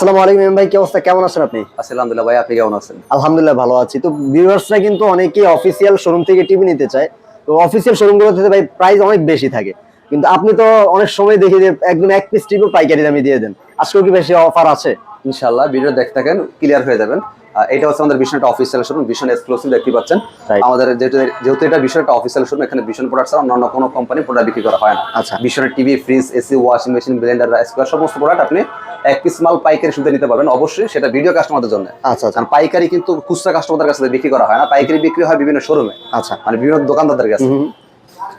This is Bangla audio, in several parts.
আসসালামু আলাইকুম ভাই কি অবস্থা? কেমন আছেন আপনি? আলহামদুলিল্লাহ ভাই আপনি কেমন আছেন? আলহামদুলিল্লাহ ভালো আছি। তো ভিউয়ার্সরা কিন্তু অনেকেই অফিসিয়াল শোরুম থেকে টিভি নিতে চায়। তো অফিসিয়াল শোরুমগুলোতে ভাই প্রাইস অনেক বেশি থাকে। কিন্তু আপনি তো অনেক সময় দেখি যে একদম এক পিস টিভি পাইকারি দামে দিয়ে দেন। আজকেও কি বেশি অফার আছে? ইনশাআল্লাহ ভিডিও দেখতে থাকেন ক্লিয়ার হয়ে যাবেন। এটা হচ্ছে আমাদের ভীষণ একটা অফিসিয়াল শোরুম ভীষণ এক্সক্লুসিভ দেখতে পাচ্ছেন। আমাদের যেহেতু যেহেতু এটা ভীষণ একটা অফিসিয়াল শোরুম এখানে ভীষণ প্রোডাক্ট ছাড়া অন্যান্য কোনো কোম্পানি প্রোডাক্ট বিক্রি করা হয় না। আচ্ছা। ভীষণের TV fridge AC washing machine blender rice cooker সমস্ত প্রোডাক্ট আপনি এক পিস মাল পাইকারি সুবিধা নিতে পারবেন অবশ্যই সেটা ভিডিও কাস্টমারদের জন্য। আচ্ছা আচ্ছা। কারণ পাইকারি কিন্তু খুচরা কাস্টমারদের কাছে বিক্রি করা হয় না পাইকারি বিক্রি হয় বিভিন্ন শোরুমে আচ্ছা। মানে বিভিন্ন দোকানদারদের কাছে।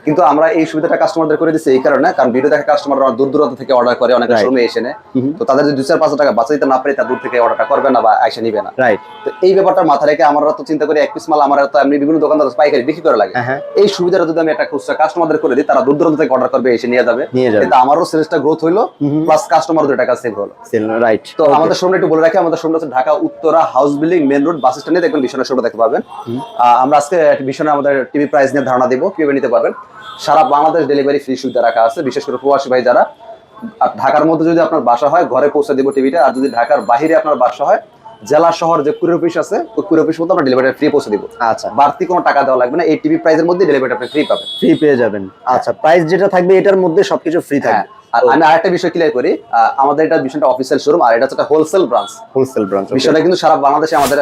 কিন্তু আমরা এই সুবিধাটা কাস্টমারদের করে দিচ্ছি এই কারণে কারণ ভিডিও দেখা কাস্টমাররা দূর দূরান্ত থেকে অর্ডার করে অনেক. শোরুমে এসে নেয়। তো তাদের যদি দুই চার পাঁচশো টাকা বাঁচাইতে না পারে তা দূর থেকে অর্ডারটা করবে না বা আইসে নিবে না। রাইট তো এই ব্যাপারটা মাথায় রেখে আমরা তো চিন্তা করি এক পিস মাল আমার তো এমনি বিভিন্ন দোকানদার পাইকারি বিক্রি করা লাগে। হ্যাঁ হ্যাঁ। এই সুবিধাটা যদি আমি একটা খুচরা কাস্টমারদের করে দিই তারা দূর দূরান্ত থেকে অর্ডার করবে এসে নিয়ে যাবে। এতে আমারও সেলসটা গ্রোথ হইল প্লাস কাস্টমার দুই টাকা সেভ হলো। রাইট তো আমাদের শোরুমটা একটু বলে রাখি আমাদের শোরুমটা হচ্ছে Dhaka Uttara house building main road bus স্ট্যান্ডে দেখবেন ভীষণের শোরুম দেখতে পাবেন। আমরা আজকে ভীষণে আমাদের টিভি প্রাইস নিয়ে ধারণা দিব কীভাবে নিতে পারবেন। সারা বাংলাদেশ ডেলিভারি ফ্রি সুবিধা রাখা আছে। বিশেষ করে প্রবাসী ভাই যারা ঢাকার মধ্যে যদি আপনার বাসা হয় ঘরে পৌঁছে দেবো টিভিটা আর যদি ঢাকার বাহিরে আপনার বাসা হয় জেলা শহর যে কুরিয়ার অফিস আছে ওই কুরিয়ার অফিস মধ্যে আমরা ডেলিভারি ফ্রি পৌঁছে দিব। আচ্ছা। বাড়তি কোনো টাকা দেওয়া লাগবে না। এই টিভি প্রাইজের মধ্যে ডেলিভারি আপনি ফ্রি পাবেন। ফ্রি পেয়ে যাবেন। আচ্ছা প্রাইস যেটা থাকবে এটার মধ্যে সবকিছু ফ্রি হ্যাঁ। থাকবে আর আমি আরেকটা বিষয় ক্লিয়ার করি আমাদের এটা ভীষণটা অফিসিয়াল শোরুম আর এটা হচ্ছে হোলসেল ব্রাঞ্চ হোলসেল ব্রাঞ্চ বিষয়টা কিন্তু সারা বাংলাদেশে আমাদের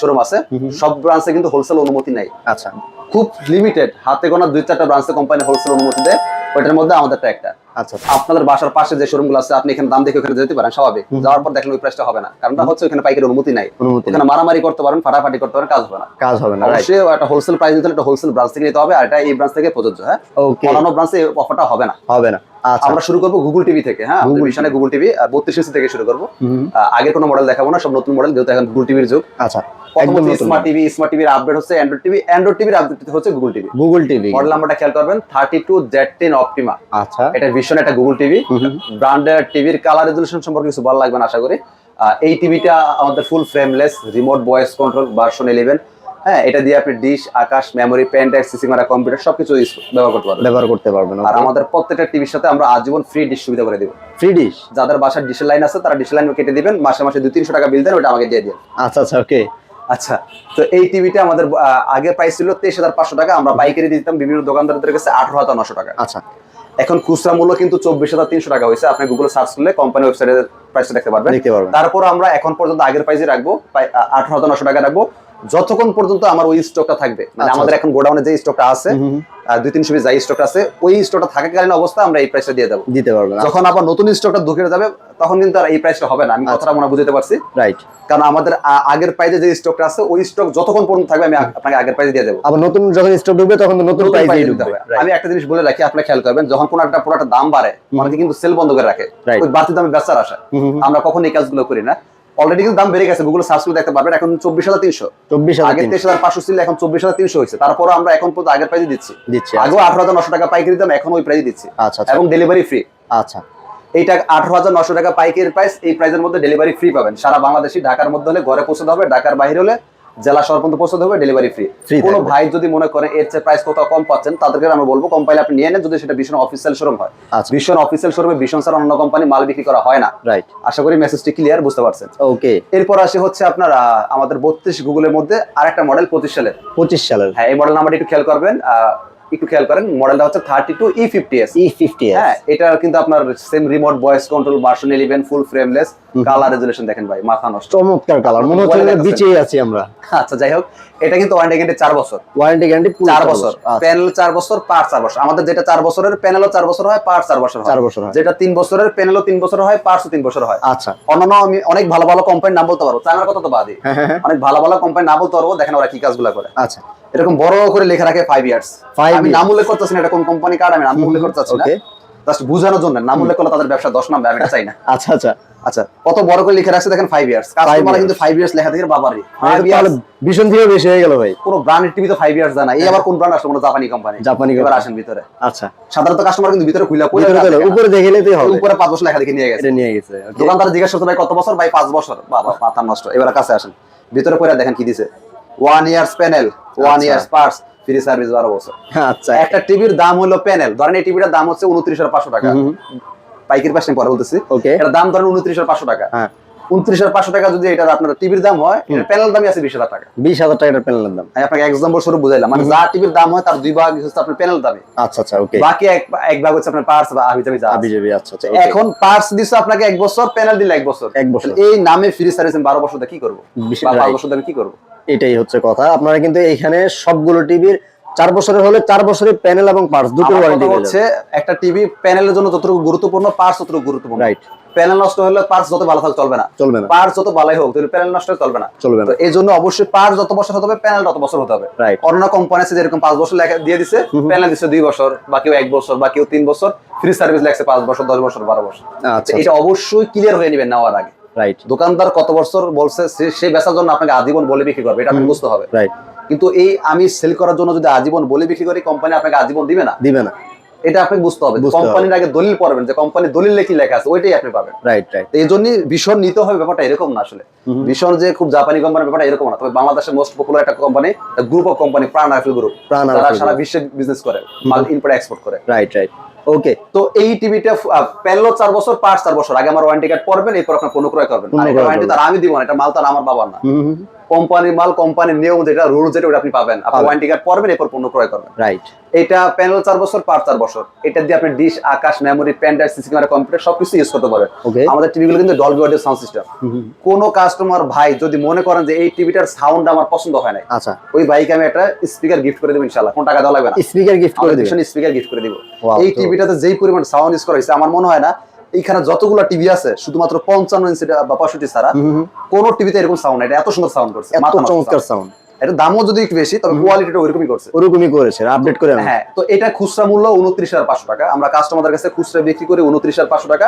শোরুম আছে। সব ব্রাঞ্চে কিন্তু হোলসেল অনুমতি নাই। আচ্ছা। খুব লিমিটেড হাতে গোনা দুই চারটা ব্রাঞ্চে কোম্পানি হোলসেল অনুমতি দেয় ওইটার মধ্যে আমাদেরটা একটা। আচ্ছা। আপনাদের বাসার পাশে যে শোরুমগুলো আছে আপনি এখানে দাম দেখে ওখানে যেতে পারেন স্বাভাবিক। যাওয়ার পর দেখলেন ওই প্রাইসটা হবে না। কারণটা হচ্ছে ওখানে পাইকারি অনুমতি নাই। ওখানে মারামারি করতে পারেন ফাটাফাটি করতে পারেন কাজ হবে না। কাজ হবে না অবশ্যই একটা হোলসেল প্রাইস দিতে একটা হোলসেল ব্রাঞ্চ থেকে নিতে হবে আর এটা এই ব্রাঞ্চ থেকে প্রযোজ্য হ্যাঁ? অন্যান্য ব্রাঞ্চে অফারটা হবে না। হবে না। আমরা শুরু করব গুগল টিভি থেকে হ্যাঁ? মিশনে গুগল টিভি বত্রিশ ইঞ্চি থেকে শুরু করব। আগের কোনো মডেল দেখাবো না সব নতুন মডেল যেহেতু এখন গুগল টিভির যুগ। আচ্ছা একদম স্মার্ট টিভি স্মার্ট টিভির আপডেট হচ্ছে অ্যান্ড্রয়েড টিভি অ্যান্ড্রয়েড টিভির আপডেট হচ্ছে Google TV Google TV model নাম্বারটা খেয়াল করবেন thirty two Z ten Optima আচ্ছা। এটা ভীষণ একটা গুগল টিভি। ব্র্যান্ডের টিভির কালার রেজলিউশন সম্পর্কে কিছু ভালো লাগবে আশা করি। এই টিভিটা আমাদের full frameless remote voice control version eleven হ্যাঁ এটা দিয়ে আপনি dish Akash memory pen drive CC camera computer সবকিছু ব্যবহার করতে পারবেন। ব্যবহার করতে পারবেন আর আমাদের প্রত্যেকটা টিভির সাথে আমরা আজীবন ফ্রি ডিশ সুবিধা করে দিব। ফ্রি ডিশ যাদের বাসার ডিশের লাইন আছে তারা ডিশের লাইন কেটে দিবেন মাসে মাসে দুই তিনশো টাকা বিল দেন ওটা আমাকে দিয়ে দিন আচ্ছা আচ্ছা ওকে আচ্ছা তো এই টিভিটা আমাদের আহ, আগে প্রাইস ছিল তেইশ হাজার পাঁচশো টাকা আমরা বাইকারি দিতাম বিভিন্ন দোকানদারদের কাছে আঠারো হাজার নশো টাকা। আচ্ছা। এখন খুচরা মূল্য কিন্তু চব্বিশ হাজার তিনশো টাকা হয়েছে আপনি গুগলে সার্চ করলে কোম্পানি ওয়েবসাইটের প্রাইসটা দেখতে পারবেন। দেখতে পারবেন। তারপর আমরা এখন পর্যন্ত আগের প্রাইসে রাখব আঠারো হাজার নশো টাকা রাখব। যতক্ষণ পর্যন্ত আমার ওই স্টকটা থাকবে মানে আচ্ছা, আমাদের এখন গোডাউনে যে স্টকটা আছে দুই তিনশো পিস যাই স্টক আছে ওই স্টকটা থাকাকালীন অবস্থা আমরা এই প্রাইসটা দিয়ে দেবো। দিতে পারবেন যখন আবার নতুন স্টকটা ঢুকে যাবে তখন কিন্তু আর এই প্রাইসটা হবে না আমি আচ্ছা। কথাটা মনে বুঝতে পারছি। রাইট কারণ আমাদের আগের প্রাইসে যে স্টকটা আছে ওই স্টক যতক্ষণ পর্যন্ত থাকবে আমি আপনাকে আগের প্রাইসে দিয়ে দেবো। আবার নতুন যখন স্টক ঢুকবে তখন নতুন প্রাইস দিতে হবে। আমি একটা জিনিস বলে রাখি আপনি খেয়াল করবেন যখন কোনো একটা প্রোডাক্টের দাম বাড়ে অনেকে কিন্তু সেল বন্ধ করে রাখে. ওই বাড়তি দামে বেচার আশা আমরা কখন এই কাজগুলো করি না। অলরেডি কিন্তু দাম বেড়ে গেছে গুগল সার্চ করে দেখতে পারবেন এখন চব্বিশ হাজার তিনশো। চব্বিশ আগে তেইশ হাজার পাঁচশো ছিল এখন চব্বিশ হাজার তিনশো হয়েছে। তারপর আমরা এখন পর্যন্ত আগের প্রাইসে দিচ্ছি। দিচ্ছি আগেও আঠারো হাজার নশো টাকা পাইকারি দাম এখন ওই প্রাইসে দিচ্ছি। আচ্ছা আচ্ছা। এবং ডেলিভারি ফ্রি আচ্ছা। এইটা আঠারো হাজার নশো টাকা পাইকারি প্রাইস এই প্রাইসের মধ্যে ডেলিভারি ফ্রি পাবেন। সারা বাংলাদেশি ঢাকার মধ্যে হলে ঘরে পৌঁছতে হবে ঢাকার বাইরে হলে জেলা শহর পর্যন্ত পৌঁছতে হবে ডেলিভারি ফ্রি কোনো ভাই যদি মনে করেন এর চেয়ে প্রাইস কোথাও কম পাচ্ছেন তাদেরকে আমরা বলব কোম্পানি আপনি নিয়ে নেন যদি সেটা ভীষণ অফিসিয়াল শোরুম হয়। আচ্ছা। ভীষণ অফিসিয়াল শোরুমে ভীষণ স্যার অন্য কোম্পানি মাল বিক্রি করা হয় না। রাইট আশা করি মেসেজটি ক্লিয়ার বুঝতে পারছেন। ওকে এরপর আসে হচ্ছে আপনার আমাদের বত্রিশ গুগলের মধ্যে আরেকটা মডেল পঁচিশ সালের। পঁচিশ সালের। হ্যাঁ এই মডেল নাম্বারটা একটু খেয়াল করবেন একটু খেয়াল করেন মডেলটা হচ্ছে thirty two E fifty S E fifty হ্যাঁ এটা কিন্তু আপনার same remote voice control version eleven full frameless colour resolution দেখেন ভাই মাথা নষ্ট। চমৎকার কালার মনে হচ্ছে। বিচেই আছি আমরা। আচ্ছা যাই হোক এটা কিন্তু ওয়ারেন্টি গ্যারান্টি বছর। ওয়ারেন্টি গ্যারান্টি বছর। প্যানেল বছর পার চার বছর। আমাদের যেটা বছরের প্যানেলও বছর হয় পার বছর হয়। বছর হয়। যেটা বছরের প্যানেলও বছর হয় বছর হয়। আচ্ছা। অন্যান্য আমি অনেক ভালো ভালো কোম্পানির নাম বলতে পারব। চায়নার কথা তো বাদই। হ্যাঁ হ্যাঁ হ্যাঁ। অনেক ভালো ভালো কোম্পানির নাম বলতে পারব। দেখেন ওরা কি কাজগুলো করে। আচ্ছা। এরকম বড় করে লেখা রাখে ফাইভ ইয়ার্স আমি। নাম উল্লেখ করতেছি না এটা কোন কোম্পানি কার্ড আমি নাম উল্লেখ করতে না। ওকে জাস্ট বোঝানোর জন্য নাম উল্লেখ করলে তাদের ব্যবসা দশ আমি চাই না। আচ্ছা আচ্ছা। আচ্ছা কত বড় করে লিখে রাখছে দেখেন ফাইভ ইয়ার্স কাস্টমার কিন্তু ফাইভ ইয়ার্স লেখা থেকে বাবারই ইয়ার্স ভীষণ থেকে বেশি হয়ে গেল ভাই। ব্র্যান্ডের টিভি তো ফাইভ ইয়ার্স জানা এই আবার কোন ব্র্যান্ড আসলো? কোনো জাপানি কোম্পানি জাপানি এবার আসেন ভিতরে। আচ্ছা। সাধারণত কাস্টমার কিন্তু ভিতরে খুলে পড়ে। উপরে দেখে নিতেই হবে। উপরে পাঁচ বছর লেখা দেখে নিয়ে গেছে। নিয়ে গেছে দোকানদার জিজ্ঞাসা করতে ভাই কত বছর? ভাই পাঁচ বছর। বাবা মাথা নষ্ট। এবার কাছে আসেন। ভিতরে পরে দেখেন কি দিছে। One years panel one. Years free service বারো বছর। আচ্ছা। একটা টিভির দাম হলো প্যানেল। ধরেন এই টিভিটার দাম হচ্ছে উনত্রিশ হাজার পাঁচশো টাকা। পাইকারি পাশে পরে বলতেছি। ওকে এটার দাম ধরেন উনত্রিশ হাজার পাঁচশো টাকা। হ্যাঁ। উনত্রিশ হাজার পাঁচশো টাকা যদি এটা আপনার টিভির দাম হয় প্যানেল দামই আছে বিশ হাজার টাকা। বিশ হাজার টাকার প্যানেলের দাম। আমি আপনাকে এক্সাম্পল স্বরূপ বুঝাইলাম। মানে যা টিভির দাম হয় তার দুই ভাগ হচ্ছে আপনার প্যানেল দামে। আচ্ছা আচ্ছা ওকে বাকি এক এক ভাগ হচ্ছে আপনার পার্স বা হাবি যা আছে। আচ্ছা আচ্ছা এখন পার্স দিচ্ছে আপনাকে এক বছর প্যানেল দিলে এক বছর। এক বছর। এই নামে ফ্রি সার্ভিস বারো বছর কি করব? বিশ- বা পাঁচ right. বছর কি করব? এটাই হচ্ছে কথা। আপনারা কিন্তু এখানে সবগুলো টিভির চার বছরের হলে চার বছরের প্যানেল এবং পার্স দুটো ওয়ারেন্টি হচ্ছে একটা টিভি প্যানেলের জন্য যতটুকু গুরুত্বপূর্ণ পার্স ততটুকু গুরুত্বপূর্ণ। রাইট প্যানেল নষ্ট হলে পার্স যত ভালো থাকলে চলবে না। চলবে না। পার্স যত ভালোই হোক তাহলে প্যানেল নষ্ট হলে চলবে না। চলবে তো না। এই জন্য অবশ্যই পার্স যত বছর হতে হবে প্যানেল তত বছর হতে হবে। রাইট অন্য কোম্পানি আছে যেরকম পাঁচ বছর লেখা দিয়ে দিছে প্যানেল দিচ্ছে দুই বছর বা কেউ এক বছর বা কেউ তিন বছর। ফ্রি সার্ভিস লেখছে পাঁচ বছর দশ বছর বারো বছর। আচ্ছা এটা অবশ্যই ক্লিয়ার হয়ে নেবেন নেওয়ার আগে। রাইট দোকানদার কত বছর বলছে সে- সেই বেচার জন্য আপনাকে আজীবন বলে বিক্রি করবে এটা আপনাকে বুঝতে হবে। রাইট কিন্তু এই আমি সেল করার জন্য যদি আজীবন বলে বিক্রি করি কোম্পানি আপনাকে আজীবন দিবে না? দিবে না। এটা আপনি বুঝতে হবে কোম্পানির আগে দলিল পড়বেন যে কোম্পানির দলিল কি লেখা আছে ওইটাই আপনি পাবেন। রাইট রাইট এই জন্যই ভীষণ নিতে হবে ব্যাপারটা এরকম না আসলে। ভীষণ যে খুব জাপানি কোম্পানির ব্যাপারটা এরকম না তবে বাংলাদেশের মোস্ট পপুলার একটা company group of company Pran RFL group Pran তারা সারা। বিশ্বে বিজনেস করে মাল ইম্পোর্ট এক্সপোর্ট করে। রাইট রাইট ওকে তো এই টিভিটা প্যানেলও চার বছর পাঁচ চার বছর। আগে আমার ওয়ারেন্টি কার্ড পড়বেন এরপর আপনার পণ্য ক্রয় করবেন আর ওয়ারেন্টি তার আমি দিব না এটা মাল তার আমার বাবার না। কোম্পানির মাল কোম্পানির নিয়ম যেটা রুল যেটা ওটা আপনি পাবেন। আপনি। ওয়ারেন্টি কার্ড পড়বেন এরপর পণ্য ক্রয় করবেন। রাইট এটা প্যানেল চার বছর পার চার বছর। এটা দিয়ে আপনি dish Akash memory pen drive CC camera computer সবকিছু ইউজ করতে পারবেন। আমাদের টিভিগুলো কিন্তু ডলবি অডিও সাউন্ড সিস্টেম কোন কাস্টমার ভাই যদি মনে করেন যে এই টিভিটার সাউন্ড আমার পছন্দ হয় নাই আচ্ছা। ওই বাইকে আমি একটা স্পিকার গিফট করে দেবো ইনশাল্লাহ কোন টাকা দেওয়া লাগবে না। স্পিকার গিফট করে দিবেন। স্পিকার গিফট করে দিব। এই টিভিটাতে যেই পরিমাণ সাউন্ড ইউজ করা হয়েছে আমার মনে হয় না এইখানে যতগুলো টিভি আছে শুধুমাত্র পঞ্চান্ন ইঞ্চি বা পঁয়ষট্টি ছাড়া কোন টিভিতে এরকম সাউন্ড এটা এত সুন্দর সাউন্ড করছে। চমৎকার সাউন্ড এটা দামও যদি একটু বেশি তবে কোয়ালিটিটা ওইরকমই করছে। ওরকমই করেছে আপডেট করে হ্যাঁ তো এটা খুচরা মূল্য উনত্রিশ হাজার পাঁচশো টাকা। আমরা কাস্টমারদের কাছে খুচরা বিক্রি করি উনত্রিশ হাজার পাঁচশো টাকা।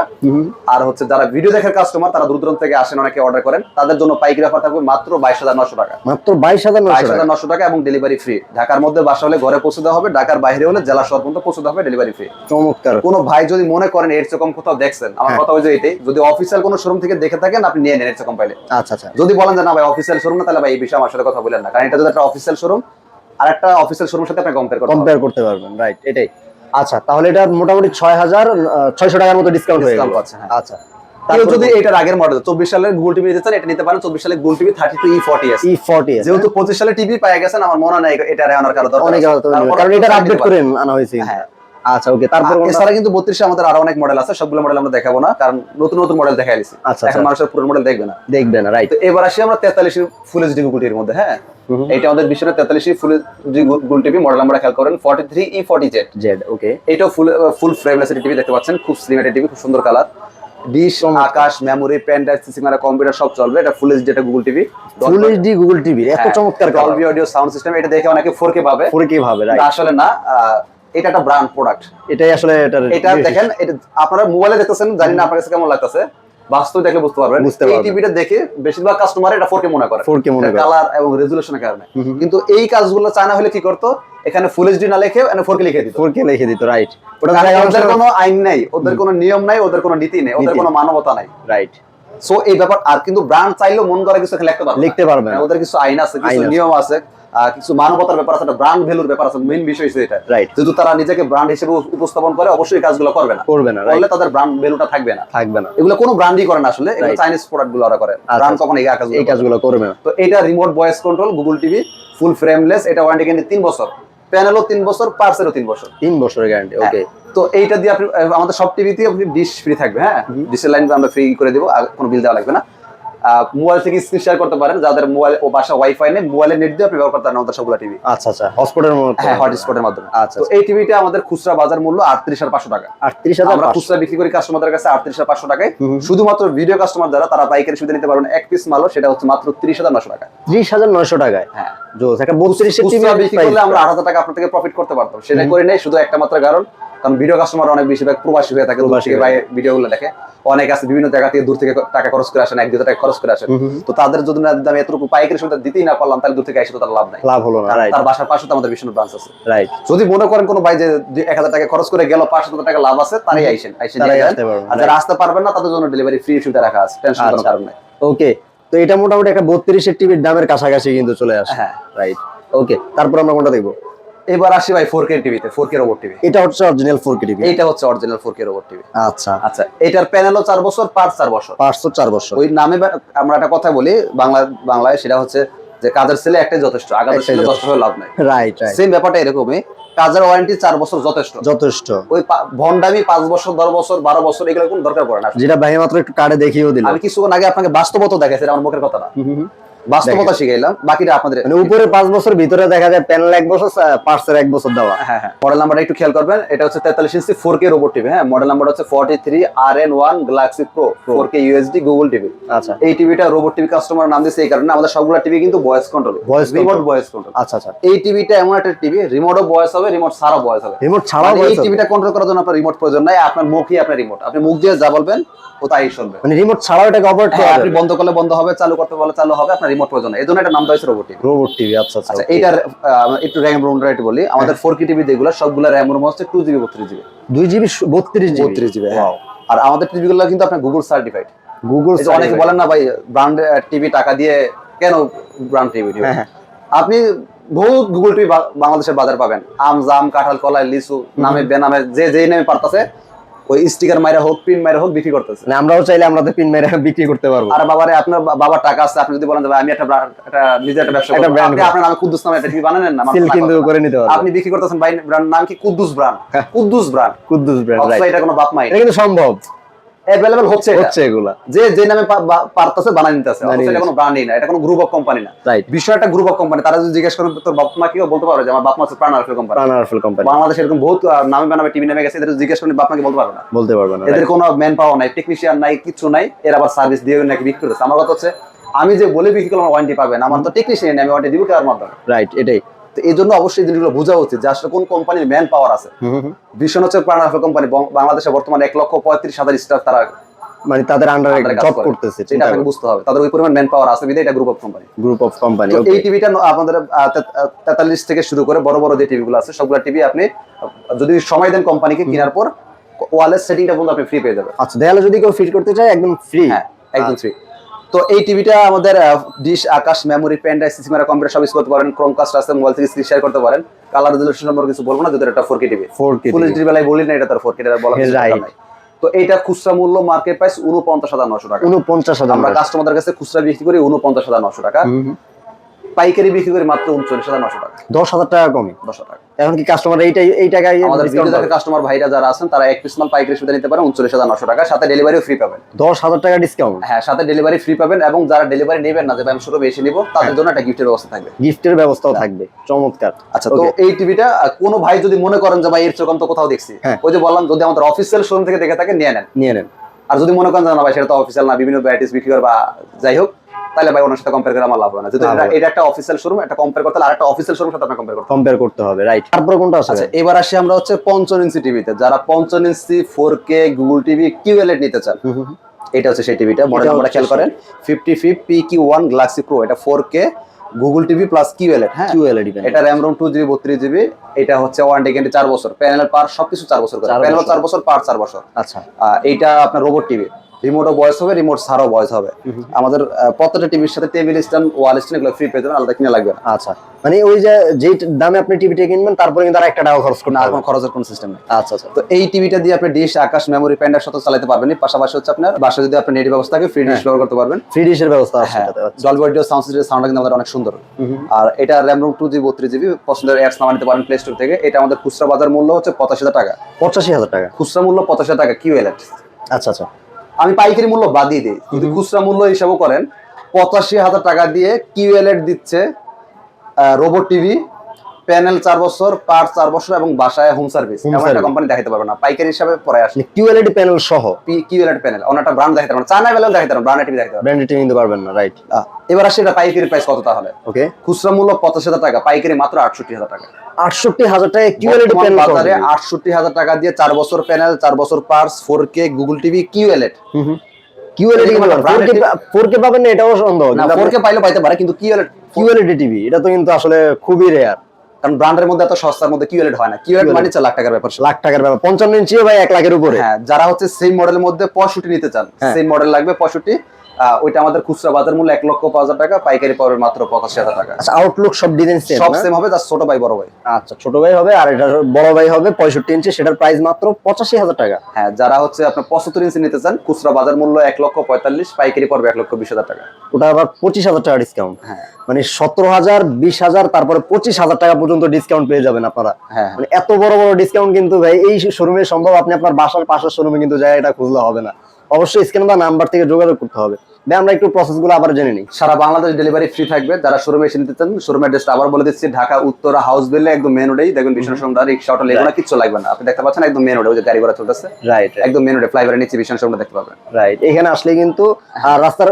আর হচ্ছে যারা ভিডিও দেখার কাস্টমার তারা দূর দূরান্ত থেকে আসেন অনেকে অর্ডার করেন। তাদের জন্য পাইকারি অফার থাকবে মাত্র বাইশ হাজার নশো টাকা। মাত্র বাইশ হাজার বাইশ হাজার টাকা নশো টাকা এবং ডেলিভারি ফ্রি ঢাকার মধ্যে বাসা হলে ঘরে পৌঁছে দেওয়া হবে ঢাকার বাইরে হলে জেলা শহর পর্যন্ত পৌঁছে দেওয়া হবে ডেলিভারি ফ্রি চমৎকার। কোনো ভাই যদি মনে করেন এর চেয়ে কম কোথাও দেখছেন? আমার হ্যাঁ। কথা হয়েছে এটাই। যদি অফিসিয়াল কোনো শোরুম থেকে দেখে থাকেন আপনি নিয়ে নেন এর চেয়ে কম পাইলে। আচ্ছা আচ্ছা। যদি বলেন যে না ভাই অফিসিয়াল শোরুম না তাহলে ভাই এই বিষয়ে আমার সাথে কথা বলেন না। এটা যদি একটা অফিসিয়াল শোরুম আর একটা অফিসিয়াল শোরুমের সাথে আপনি কম্পেয়ার করতে কম্পেয়ার করতে পারবেন রাইট এটাই। আচ্ছা তাহলে এটা মোটামুটি ছয় হাজার ছয়শো টাকার মতো ডিসকাউন্ট হয়ে গেল। হ্যাঁ। আচ্ছা। কেউ যদি এটার আগের মডেল চব্বিশ সালের গুগল টিভি নিতে চান এটা নিতে পারেন চব্বিশ সালে Google TV thirty two E forty S E forty যেহেতু পঁচিশ সালে টিভি পাই গেছেন আমার মনে হয় এটা আনার কারণ। কারণ এটা আপডেট করে আনা হয়েছে। হ্যাঁ। আচ্ছা ওকে তারপর এছাড়া কিন্তু বত্রিশে আমাদের আরও অনেক মডেল আছে সবগুলো মডেল আমরা দেখাবো না কারণ নতুন নতুন মডেল দেখাই দিছি আচ্ছা, এখন আচ্ছা। মানুষের পুরো মডেল দেখবে না। দেখবে না রাইট তো এবার আসি আমরা তেতাল্লিশ ফুল এইচডি গুগল মধ্যে হ্যাঁ? এটা আমাদের বিশ্বের তেতাল্লিশ full HD Google TV model আমরা খেয়াল করেন forty three E forty Z Z okay এটাও ফুল ফুল ফ্রেমলেস টিভি দেখতে পাচ্ছেন খুব স্লিম একটা টিভি খুব সুন্দর colour dish Akash memory pen drive CC camera computer সব চলবে এটা ফুল এইচডি এটা Google TV full HD Google TV এত চমৎকার ডলবি অডিও সাউন্ড সিস্টেম এটা দেখে অনেকে 4K পাবে পরে কি ভাবে আসলে না এটা একটা ব্র্যান্ড প্রোডাক্ট এটাই আসলে এটা দেখেন এটা আপনারা মোবাইলে দেখতেছেন জানি না আপনার কাছে কেমন লাগতেছে। বাস্তবে দেখলে বুঝতে পারবেন। এই টিভিটা দেখে বেশিরভাগ কাস্টমার এটা 4K মনে করে। 4K মনে করে। কালার এবং রেজুলেশনের কারণে। হুম হুম। কিন্তু এই কাজগুলো চায়না হলে কি করতো? এখানে ফুল এইচডি না লিখে এখানে 4K লিখে দিত। ফোর লিখে দিত রাইট ওটা ওদের কোনো আইন নাই ওদের কোনো নিয়ম নাই ওদের কোনো নীতি নেই ওদের কোনো মানবতা নাই। রাইট সো এই ব্যাপার আর কিন্তু ব্র্যান্ড চাইলেও মন করে কিছু লিখতে পারবে না। লিখতে পারবে ওদের কিছু আইন আছে কিছু নিয়ম আছে। কিছু মানবতার ব্যাপার আছে ব্র্যান্ড ভ্যালুর ব্যাপার আছে মেইন বিষয় হচ্ছে এটা। রাইট যেহেতু তারা নিজেকে ব্র্যান্ড হিসেবে উপস্থাপন করে অবশ্যই কাজগুলো করবে না। করবে না করলে তাদের ব্র্যান্ড ভ্যালুটা থাকবে না। থাকবে না। এগুলো কোনো ব্র্যান্ডই করে না আসলে এগুলো চাইনিজ প্রোডাক্টগুলো ওরা করে। ব্র্যান্ড আচ্ছা। কখনো এই কাজগুলো এই কাজগুলো করবে না। তো এটা remote voice control Google TV full frameless এটা ওয়ারেন্টি কিন্তু তিন বছর। প্যানেলও তিন বছর পার্সেলও তিন বছর। তিন বছরের গ্যারান্টি ওকে তো এইটা দিয়ে আপনি আমাদের সব টিভিতে আপনি ডিশ ফ্রি থাকবে হ্যাঁ? ডিশের লাইন আমরা ফ্রি করে দেবো আর কোনো বিল দেওয়া লাগবে না। মোবাইল থেকে স্ক্রিন শেয়ার করতে পারেন। যাদের মোবাইল ও বাসা ওয়াইফাই নেই মোবাইলের নেট দিয়ে আপনি ব্যবহার করতে পারেন আমাদের সবগুলো টিভি আচ্ছা আচ্ছা হসপিটালের মতো হ্যাঁ হটস্পটের মাধ্যমে। আচ্ছা তো এই টিভিটা আমাদের খুচরা বাজার মূল্য আটত্রিশ হাজার পাঁচশো টাকা। আটত্রিশ হাজার আমরা খুচরা বিক্রি করি কাস্টমারদের কাছে আটত্রিশ হাজার পাঁচশো টাকায়। শুধুমাত্র ভিডিও কাস্টমার যারা তারা পাইকারি সুবিধা নিতে পারবেন। এক পিস মালও সেটা হচ্ছে মাত্র ত্রিশ হাজার নশো টাকা ত্রিশ হাজার নয়শো টাকায়? হ্যাঁ। জোস একটা বত্রিশের টিভি বিক্রি করলে আমরা আট হাজার টাকা আপনার থেকে প্রফিট করতে পারতাম। সেটা করে নেই শুধু একটা মাত্র কারণ। কারণ ভিডিও কাস্টমার অনেক বেশিরভাগ প্রবাসী হয়ে থাকে ভাই ভিডিওগুলো দেখে। অনেক আছে বিভিন্ন জায়গা থেকে দূর থেকে টাকা খরচ করে আসেন এক দুটো টাকা খরচ করে আসেন। তো তাদের যদি আমি এতটুকু পাইকারি সুবিধা দিতেই না পারলাম তাহলে দূর থেকে এসে তো তার লাভ নাই। লাভ হলো না তার বাসার পাশে তো আমাদের ভীষণ ব্রাঞ্চ আছে। রাইট যদি মনে করেন কোনো ভাই যে এক হাজার টাকা খরচ করে গেল পাঁচশো টাকা লাভ আছে তারাই আইসেন আইসেন আর যারা আসতে পারবেন না তাদের জন্য ডেলিভারি ফ্রি সুবিধা রাখা আছে টেনশন কোনো আচ্ছা। কারণ নাই। ওকে তো এটা মোটামুটি একটা বত্রিশের টিভির দামের কাছাকাছি কিন্তু চলে আসে হ্যাঁ। রাইট ওকে তারপর আমরা কোনটা দেখব? এবার আসি ভাই ফোর কে টিভিতে ফোর কে রোবট টিভি এটা হচ্ছে অরিজিনাল ফোর কে টিভি এইটা হচ্ছে original four K robot TV আচ্ছা। আচ্ছা এটার প্যানেলও চার বছর পার চার বছর। পাঁচশো চার বছর। ওই নামে আমরা একটা কথা বলি বাংলা বাংলায় সেটা হচ্ছে যে কাজের ছেলে একটাই যথেষ্ট একটাই ছেলে দশ হয়ে লাভ নাই। রাইট রাইট সেম ব্যাপারটা এরকমই কাজের ওয়ারেন্টি চার বছর যথেষ্ট। যথেষ্ট। ওই ভন্ডামি পাঁচ বছর দশ বছর বারো বছর এগুলো কোনো দরকার পড়ে না। যেটা ভাই মাত্র একটু কার্ডে দেখিয়েও দিল। আমি কিছুক্ষণ আগে আপনাকে বাস্তবতা দেখাইছি আমার মুখের কথা না। বাস্তবতা শিখাইলাম বাকিটা আপনাদের মানে উপরে পাঁচ বছর ভিতরে দেখা যায় প্যানেল এক বছর পার্সের এক বছর দেওয়া। হ্যাঁ হ্যাঁ। মডেল নাম্বারটা একটু খেয়াল করবেন এটা হচ্ছে তেতাল্লিশ inch four K robot TV হ্যাঁ? মডেল নাম্বার হচ্ছে forty three R N one galaxy pro four K USD Google TV আচ্ছা। এই টিভিটা রোবট টিভি কাস্টমার নাম দিয়েছে এই কারণে আমাদের সবগুলো টিভি কিন্তু voice control Voice remote. Voice control আচ্ছা আচ্ছা। এই টিভিটা এমন একটা টিভি রিমোটও ভয়েস হবে রিমোট ছাড়াও ভয়েস হবে। রিমোট ছাড়াও মানে এই? টিভিটা কন্ট্রোল করার জন্য আপনার রিমোট প্রয়োজন নাই আপনার মুখই আপনার রিমোট আপনি মুখ দিয়ে যা বলবেন ও তাই শুনবে। মানে রিমোট ছাড়াও এটাকে অপারেট হ্যাঁ, করা আপনি বন্ধ করলে বন্ধ হবে চালু করতে বলে চালু হবে আপনার রিমোট প্রয়োজন এই জন্য এটা নাম দেওয়া হয়েছে রোবট টিভি রোবট টিভি আচ্ছা আচ্ছা আচ্ছা একটু র্যাম রোমটা একটু বলি। আমাদের ফোর কে টিভি যেগুলো সবগুলো র্যাম রোম হচ্ছে টু জিবি বত্রিশ জিবি দুই জিবি বত্রিশ বত্রিশ জিবি আর আমাদের টিভি কিন্তু আপনার গুগল সার্টিফাইড গুগল অনেকে বলেন না ভাই ব্র্যান্ড টিভি টাকা দিয়ে কেন ব্র্যান্ড টিভি হ্যাঁ, হ্যাঁ। আপনি বহুত গুগল টিভি বাংলাদেশের বাজার পাবেন। আম জাম কাঁঠাল কলাই লিচু নামে বেনামে যে যেই নামে পারতাছে ওই স্টিকার মাইরা হোক পিন মাইরা হোক বিক্রি করতেছে। না আমরাও চাইলে আমরা পিন মাইরা বিক্রি করতে পারব। আর বাবারে আপনার বাবার টাকা আছে আপনি যদি বলেন আমি একটা একটা নিজে একটা ব্যবসা করব। আপনি আপনার নামে কুদ্দুস নামে একটা টিভি বানানেন না সিল কিন্তু করে নিতে পারব। আপনি বিক্রি করতেছেন ভাই ব্র্যান্ড নাম কি? কুদ্দুস ব্র্যান্ড হ্যাঁ। কুদ্দুস ব্র্যান্ড কুদ্দুস ব্র্যান্ড এটা কোনো বাপ মাই। এটা কিন্তু সম্ভব। অ্যাভেলেবল হচ্ছে হচ্ছে এগুলা। যে যে নামে পারতেছে বানাই নিতেছে। এটা কোনো ব্র্যান্ডই না এটা কোনো গ্রুপ অফ কোম্পানি না। বিষয়টা গ্রুপ অফ কোম্পানি তারা যদি জিজ্ঞেস করেন তোর বাপ মা কেউ বলতে পারবে যে আমার বাপ মা হচ্ছে প্রাণ আরফেল কোম্পানি প্রাণ আরফেল কোম্পানি বাংলাদেশে এরকম বহুত নামে টিভি নামে গেছে এদের জিজ্ঞেস করেন বাপ মাকে বলতে পারবে না? বলতে পারবে না এদের কোনো ম্যান পাওয়ার নাই টেকনিশিয়ান নাই কিছু নাই এর আবার সার্ভিস দিয়ে নাকি বিক্রি করতেছে। আমার কথা হচ্ছে আমি যে বলে বিক্রি করলাম ওয়ারেন্টি পাবেন। আমার তো টেকনিশিয়ান আমি ওয়ারেন্টি দিব কার মাধ্যমে? রাইট এটাই। তো এই জন্য অবশ্যই এই জিনিসগুলো বোঝা উচিত যে আসলে কোন কোম্পানির ম্যান পাওয়ার আছে। ভীষণ হচ্ছে প্রাণ আরফেল কোম্পানি বাংলাদেশে বর্তমানে এক লক্ষ পঁয়ত্রিশ হাজার স্টাফ তারা মানে তাদের আন্ডারে জব করতেছে এটা আপনাকে বুঝতে হবে। তাদের ওই পরিমাণ ম্যান পাওয়ার আছে এটা group of company group of company তো এই টিভিটা আপনাদের তেতাল্লিশ থেকে শুরু করে বড় বড় যে টিভিগুলো আছে সবগুলো টিভি আপনি যদি সময় দেন কোম্পানিকে কেনার পর ওয়ালের সেটিংটা পর্যন্ত আপনি ফ্রি পেয়ে যাবেন। আচ্ছা দেয়ালে যদি কেউ ফিট করতে চায় একদম ফ্রি হ্যাঁ একদম ফ্রি তো এই টিভিটা আমাদের dish Akash memory pen drive CC মেরা কম্পিউটার সব ইউজ করতে পারেন ক্রোমকাস্ট আছে মোবাইল থেকে স্ক্রিন শেয়ার করতে পারেন। কালার রেজলিউশন সম্পর্কে কিছু বলব না যদি এটা 4K TV 4K full HD বেলায় বলি না এটা তার 4K এটা বলা নাই। তো এইটা খুচরা মূল্য মার্কেট প্রাইস 49900 টাকা। উনপঞ্চাশ হাজার আমরা কাস্টমারদের কাছে খুচরা বিক্রি করি 49900 টাকা। পাইকারি বিক্রি করি মাত্র 39900 টাকা। দশ হাজার টাকা কমে। 10 টাকা। এখন কি কাস্টমার এইটাই এই টাকায় আমাদের ভিডিও পাবে? কাস্টমার ভাইরা যারা আছেন তারা এক পিস মাল পাইকারি সুবিধা নিতে পারেন 39900 টাকা। সাথে ডেলিভারিও ফ্রি পাবেন। দশ হাজার টাকা ডিসকাউন্ট হ্যাঁ সাথে ডেলিভারি ফ্রি পাবেন এবং যারা ডেলিভারি নেবেন না যে ভাই আমি শুরু বেশি নিব তাদের জন্য একটা গিফটের ব্যবস্থা থাকবে। গিফটের ব্যবস্থাও থাকবে চমৎকার। আচ্ছা তো. এই টিভিটা কোনো ভাই যদি মনে করেন যে ভাই এর চোখ তো কোথাও দেখছি। হ্যাঁ। ওই যে বললাম যদি আমাদের অফিসিয়াল শোরুম থেকে দেখে থাকেন নিয়ে নেন। নিয়ে নেন। আর যদি মনে করেন যে না ভাই সেটা তো অফিসিয়াল না বিভিন্ন ভ্যারাইটিস বিক্রি করে বা যাই হোক তাহলে ভাই ওনার সাথে কম্পেয়ার করে আমার লাভ হবে না। যেহেতু এটা- একটা অফিসিয়াল শোরুম এটা কম্পেয়ার করতে হলে আরেকটা অফিসিয়াল শোরুম সাথে আপনার কম্পেয়ার করতে হবে। কম্পেয়ার করতে হবে রাইট তারপরে কোনটা আছে আচ্ছা এবার আসি আমরা হচ্ছে পঞ্চম ইঞ্চি টিভিতে যারা পঞ্চম inch four K Google TV QLED নিতে চান। এটা হচ্ছে সেই টিভিটা মডেল হচ্ছে খেয়াল করেন। ফিফটি ফিফ P Q one galaxy pro এটা four K Google TV plus QLED হ্যাঁ? Panel। এটা র্যাম রোম টু জিবি বত্রিশ জিবি এটা হচ্ছে ওয়ারেন্টি গ্যারান্টি চার বছর। প্যানেল পার সবকিছু চার বছর করে। প্যানেল। চার বছর পার চার বছর। আচ্ছা। এইটা আপনার রোবট টিভি রিমোটও ভয়েস হবে রিমোট ছাড়াও ভয়েস হবে। আমাদের প্রত্যেকটা টিভির সাথে টেবিল স্ট্যান্ড ওয়াল স্ট্যান্ড এগুলো ফ্রি যাবেন আলাদা কিনে লাগবে না। আচ্টা মানে ওই যে যেই দামে আপনি টিভিটা কিনবেন তারপরে কিন্তু আর একটা টাকা খরচ করতে আর কোনো খরচের কোনো সিস্টেম নেই। আচ্ছা আচ্ছা। তো এই টিভিটা দিয়ে আপনি ডিশ আকাশ মেমোরি প্যান্ডার সাথে চালাতে পারবেন পাশাপাশি হচ্ছে আপনার বাসায় যদি আপনার নেট ব্যবস্থা থাকে ফ্রি ডিশ ব্যবহার করতে পারবেন। ফ্রি ডিশের ব্যবস্থা আছে হ্যাঁ আচ্ছা। ডলবি অডিও সাউন্ড সিস্টেমের সাউন্ডটা কিন্তু আমাদের অনেক সুন্দর। আর এটা র্যাম রোম টু জিবি বত্রিশ জিবি পছন্দের অ্যাপস নামা নিতে পারেন প্লে স্টোর থেকে। এটা আমাদের খুচরা বাজার মূল্য হচ্ছে পঁচাশি হাজার টাকা। পঁচাশি হাজার টাকা। খুচরা মূল্য পঁচাশি হাজার টাকা কিউ এলএট আচ্ছা আচ্ছা। আমি পাইকারি মূল্য বাদিয়ে দিই। যদি খুচরা মূল্য হিসাবও করেন। পঁচাশি হাজার টাকা দিয়ে কিউএলএড দিচ্ছে রোবট টিভি প্যানেল চার বছর পার চার বছর এবং বাসায় হোম সার্ভিস এমন একটা কোম্পানি দেখাতে পারবে না। পাইকারি হিসাবে পরে আসে মানে কিউএলইডি প্যানেল সহ? QLED panel. অন্য একটা ব্র্যান্ড দেখাতে পারবে চায়না বেলাও দেখাতে পারবে ব্র্যান্ড টিভি দেখাতে পারবে টিভি নিতে পারবেন না রাইট এবার আসে এটা পাইকারি প্রাইস কত তাহলে? ওকে খুচরা মূল্য পঁচাশি হাজার টাকা পাইকারি মাত্র আটষট্টি হাজার টাকা। আটষট্টি হাজার টাকা কিউএলইডি প্যানেল বাজারে আটষট্টি হাজার টাকা দিয়ে চার বছর প্যানেল চার বছর purse four K Google TV QLED QLED এরকম একটা branded? TV ফোর কে পাবেন না এটাও সন্দেহ। ফোর কে পাইলে পাইতে পারে কিন্তু কিউএলএড কিউএলইডি টিভি এটা তো কিন্তু আসলে খুবই রেয়ার কারণ ব্র্যান্ডের মধ্যে এত সস্তার মধ্যে কিউএলএড হয় না। QLED মানে লাখ টাকার ব্যাপার। লাখ টাকার ব্যাপার। পঞ্চান্ন ইঞ্চিও ভাই এক লাখের উপরে। হ্যাঁ যারা হচ্ছে সেম মডেলের মধ্যে পঁয়ষট্টি নিতে চান হ্যাঁ। সেম মডেল লাগবে পঁয়ষট্টি। ওইটা আমাদের খুচরা বাজার মূল্য এক লক্ষ পাঁচ হাজার টাকা পাইকারি মাত্র পঁচাশি হাজার টাকা। আচ্ছা আউটলুক সব ডিজাইন সেম সব সেম হবে যার ছোট ভাই বড় ভাই। আচ্ছা ছোট ভাই হবে আর এটা বড় ভাই হবে পঁয়ষট্টি ইঞ্চি সেটার প্রাইস মাত্র পঁচাশি হাজার টাকা। হ্যাঁ যারা হচ্ছে আপনার পঁচাত্তর ইঞ্চি নিতে চান খুচরা বাজার মূল্য এক লক্ষ পঁয়তাল্লিশ পাইকারি পড়বে এক লক্ষ বিশ হাজার টাকা। ওটা আবার পঁচিশ হাজার টাকা ডিসকাউন্ট হ্যাঁ। মানে সতেরো হাজার বিশ হাজার তারপরে পঁচিশ হাজার টাকা পর্যন্ত ডিসকাউন্ট পেয়ে যাবেন আপনারা। হ্যাঁ। মানে এত বড় বড় ডিসকাউন্ট কিন্তু ভাই এই শোরুমে সম্ভব আপনি আপনার বাসার পাশের শোরুমে কিন্তু জায়গাটা খুঁজলে হবে না। অবশ্যই স্ক্যান বা নাম্বার থেকে যোগাযোগ করতে হবে। ভাই আমরা একটু প্রসেসগুলো আবার জেনে নিই। সারা বাংলাদেশ ডেলিভারি ফ্রি থাকবে। যারা শোরুমে এসে নিতে চান শোরুমের অ্যাড্রেসটা আবার বলে দিচ্ছি ঢাকা উত্তরা হাউস বেলে একদম মেন রোডেই দেখবেন ভীষণ শোরুমটা রিক্সা অটো এগুলো কিচ্ছু লাগবে না। আপনি দেখতে পাচ্ছেন একদম মেন রোডে ওই যে গাড়ি ঘোড়া চলতেছে। রাইট একদম মেন রোডে ফ্লাইওভারের নিচে ভীষণ শোরুমটা দেখতে পাবেন। রাইট এখানে আসলে কিন্তু আর রাস্তার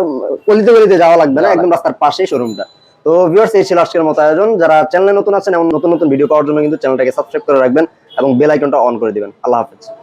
গলিতে গলিতে যাওয়া লাগবে না একদম রাস্তার পাশেই শোরুমটা তো ভিউয়ার্স এই ছিল আজকের মতো আয়োজন। যারা চ্যানেলে নতুন আছেন এমন নতুন নতুন ভিডিও পাওয়ার জন্য কিন্তু চ্যানেলটাকে সাবস্ক্রাইব করে রাখবেন এবং বেল আইকনটা অন করে দিবেন। আল্লাহ হাফেজ।